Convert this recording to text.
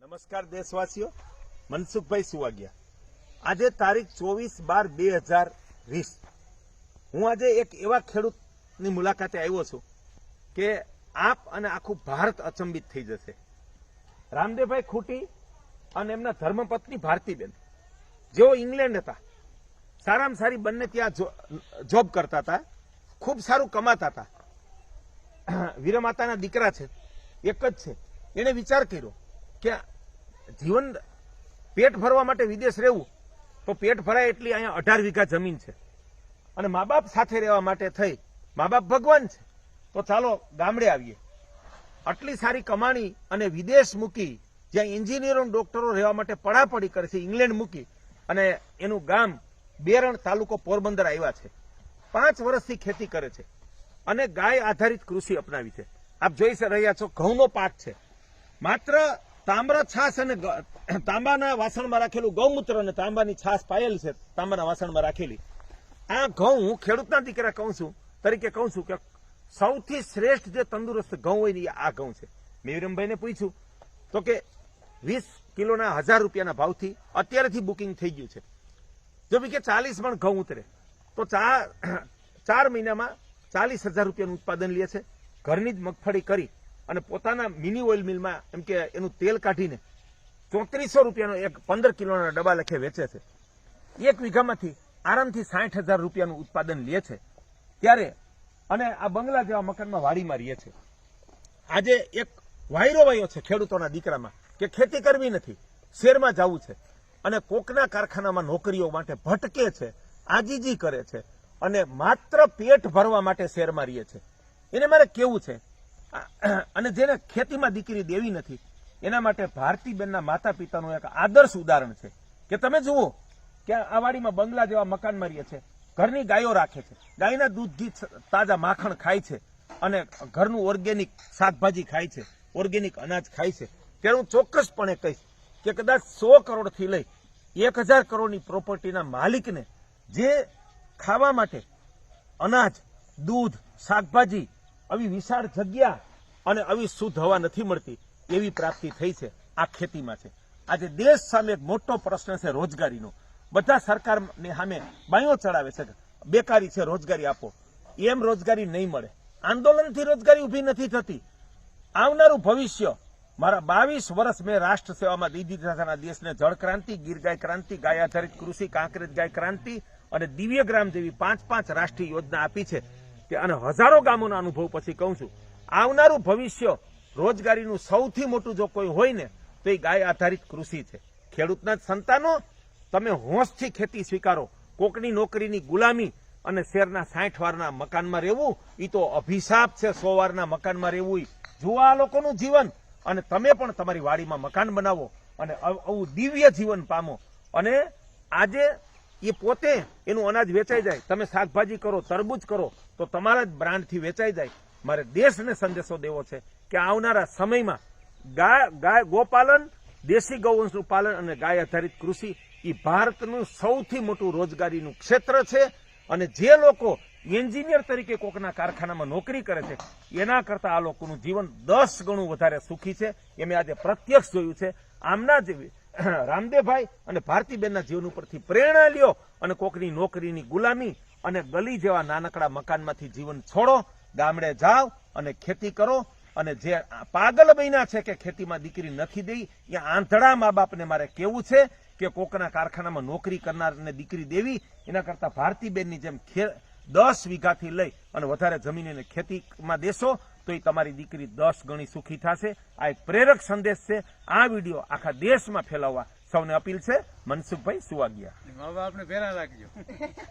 નમસ્કાર દેશવાસીઓ, મનસુખભાઈ સુવાગિયા. આજે તારીખ ચોવીસ બાર બે હજાર વીસ. હું આજે એક એવા ખેડૂતની મુલાકાતે આવ્યો છું કે આપ અને આખું ભારત અચંબિત થઈ જશે. રામદેવભાઈ ખૂટી અને એમના ધર્મપત્ની ભારતીબેન. જેઓ ઇંગ્લેન્ડ હતા, સારામાં સારી બંને ત્યાં જોબ કરતા હતા, ખૂબ સારું કમાતા હતા. વીરમાતાના દીકરા છે, એક જ છે. એણે વિચાર કર્યો કે જીવન પેટ ભરવા માટે વિદેશ રહેવું, તો પેટ ભરાય એટલી અહીંયા અઢાર વીઘા જમીન છે. અને મા બાપ સાથે રહેવા માટે થઈ મા બાપ ભગવાન છે, તો ચાલો ગામડે આવીએ. આટલી સારી કમાણી અને વિદેશ મૂકી, જ્યાં એન્જિનિયરો ડોક્ટરો રહેવા માટે પડાપડી કરે છે, ઇંગ્લેન્ડ મૂકી, અને એનું ગામ બેરણ તાલુકો પોરબંદર આવ્યા છે. પાંચ વર્ષથી ખેતી કરે છે અને ગાય આધારિત કૃષિ અપનાવી છે. આપ જોઈ રહ્યા છો ઘઉંનો પાક છે. માત્ર તાંબર છાસ અને તાંબાના વાસણમાં રાખેલું ગૌમૂત્ર અને તાંબાની છાસ પાયેલ છે, તાંબાના વાસણમાં રાખેલી. આ ઘઉં હું ખેડૂતના દીકરા કહું છું, તરીકે કહું છું કે સૌથી શ્રેષ્ઠ જે તંદુરસ્ત ઘઉં હોય ને આ ઘઉં છે. મેં પૂછ્યું, તો કે વીસ કિલોના હજાર રૂપિયાના ભાવથી અત્યારેથી બુકિંગ થઈ ગયું છે. જો બી કે ચાલીસ મણ ઘઉં ઉતરે, તો ચાર ચાર મહિનામાં ચાલીસ હજાર રૂપિયાનું ઉત્પાદન લે છે. ઘરની જ મગફળી કરી અને પોતાના મિની ઓઇલ મિલમાં એમ કે એનું તેલ કાઢીને ચોત્રીસો રૂપિયાનો એક પંદર કિલોના ડબ્બા લખે, વેચે છે. એક વીઘામાંથી આરામથી સાઠ હજાર રૂપિયાનું ઉત્પાદન લે છે. ત્યારે અને આ બંગલા જેવા મકાનમાં વાડીમાં રહે છે. આજે એક વાયરો વાયો છે ખેડૂતોના દીકરામાં, કે ખેતી કરવી નથી, શેરમાં જવું છે. અને કોકના કારખાનામાં નોકરીઓ માટે ભટકે છે, આજીજી કરે છે, અને માત્ર પેટ ભરવા માટે શેરમાં રહીએ છે. એને મારે કેવું છે? અને જેને ખેતીમાં દીકરી દેવી નથી, એના માટે ભારતીબેનના માતા પિતાનું એક આદર્શ ઉદાહરણ છે. કે તમે જુઓ કે આ વાડીમાં બંગલા જેવા મકાનમાં રહે છે, ઘરની ગાયો રાખે છે, ગાયના દૂધથી તાજા માખણ ખાય છે, અને ઘરનું ઓર્ગેનિક શાકભાજી ખાય છે, ઓર્ગેનિક અનાજ ખાય છે. ત્યારે હું ચોક્કસપણે કહીશ કે કદાચ સો કરોડથી લઈ એક હજાર કરોડની પ્રોપર્ટીના માલિકને જે ખાવા માટે અનાજ, દૂધ, શાકભાજી આવી વિશાળ જગ્યા અને આવી શુદ્ધ હવા નથી મળતી, એવી પ્રાપ્તિ થઈ છે આ ખેતીમાં છે. આજે દેશ સામે એક મોટો પ્રશ્ન છે રોજગારીનો. બધા સરકારની સામે બાયો ચડાવે છે બેકારી છે, રોજગારી આપો. એમ રોજગારી નહીં મળે. આંદોલનથી રોજગારી ઊભી નથી થતી. આવનારું ભવિષ્ય, મારા બાવીસ વર્ષ મેં રાષ્ટ્ર સેવામાં દીધી દીધા દેશને જળ ક્રાંતિ ગીર ગાય ક્રાંતિ ગાય આધારિત કૃષિ, કાંકરેજ ગાય ક્રાંતિ અને દિવ્યગ્રામ જેવી પાંચ પાંચ રાષ્ટ્રીય યોજના આપી છે. કે અને હજારો ગામોના અનુભવ પછી કહું છું, આવનારું ભવિષ્ય રોજગારીનું સૌથી મોટું જો કોઈ હોય ને, તો એ ગાય આધારિત કૃષિ છે. ખેડૂતના સંતાનો, તમે હોંશથી ખેતી સ્વીકારો. કોકની નોકરીની ગુલામી અને શેરના સાઠ વારના મકાનમાં રહેવું એ તો અભિશાપ છે સો વારના મકાનમાં રહેવું. જુઓ આ લોકોનું જીવન અને તમે પણ તમારી વાડીમાં મકાન બનાવો અને આવું દિવ્ય જીવન પામો. અને આજે એ પોતે એનું અનાજ વેચાઈ જાય. તમે શાકભાજી કરો, તરબૂચ કરો તો તમારા જ બ્રાન્ડથી વેચાઈ જાય. મારે દેશને સંદેશો દેવો છે કે આવનારા સમયમાં ગાય ગાય ગોપાલન, દેશી ગૌવંશનું પાલન અને ગાય આધારિત કૃષિ એ ભારતનું સૌથી મોટું રોજગારીનું ક્ષેત્ર છે અને જે લોકો એન્જિનિયર તરીકે કોકના કારખાનામાં નોકરી કરે છે, એના કરતા આ લોકોનું જીવન દસ ગણું વધારે સુખી છે. એ મેં આજે પ્રત્યક્ષ જોયું છે. આમના જેવી રામદેવભાઈ અને ભારતીબેનના જીવન ઉપરથી પ્રેરણા લ્યો અને કોકની નોકરીની ગુલામી અને ગલી જેવા નાનકડા મકાનમાંથી જીવન છોડો, ગામડે જાઓ અને ખેતી કરો. અને જે પાગલ બન્યા છે કે ખેતીમાં દીકરી નથી દઈ એ આંધળા મા બાપને મારે કેવું છે કે કોકના કારખાનામાં નોકરી કરનારને દીકરી દેવી, એના કરતાં ભારતીબેનની જેમ દસ વીઘાથી લઈ અને વધારે જમીન એને ખેતીમાં દેશો, તો એ તમારી દીકરી દસ ગણી સુખી થશે. આ એક પ્રેરક સંદેશ છે. આ વીડિયો આખા દેશમાં ફેલાવવા સૌને અપીલ છે. મનસુખભાઈ સુવાગિયા. બાબા આપણે ભેરા રાખજો.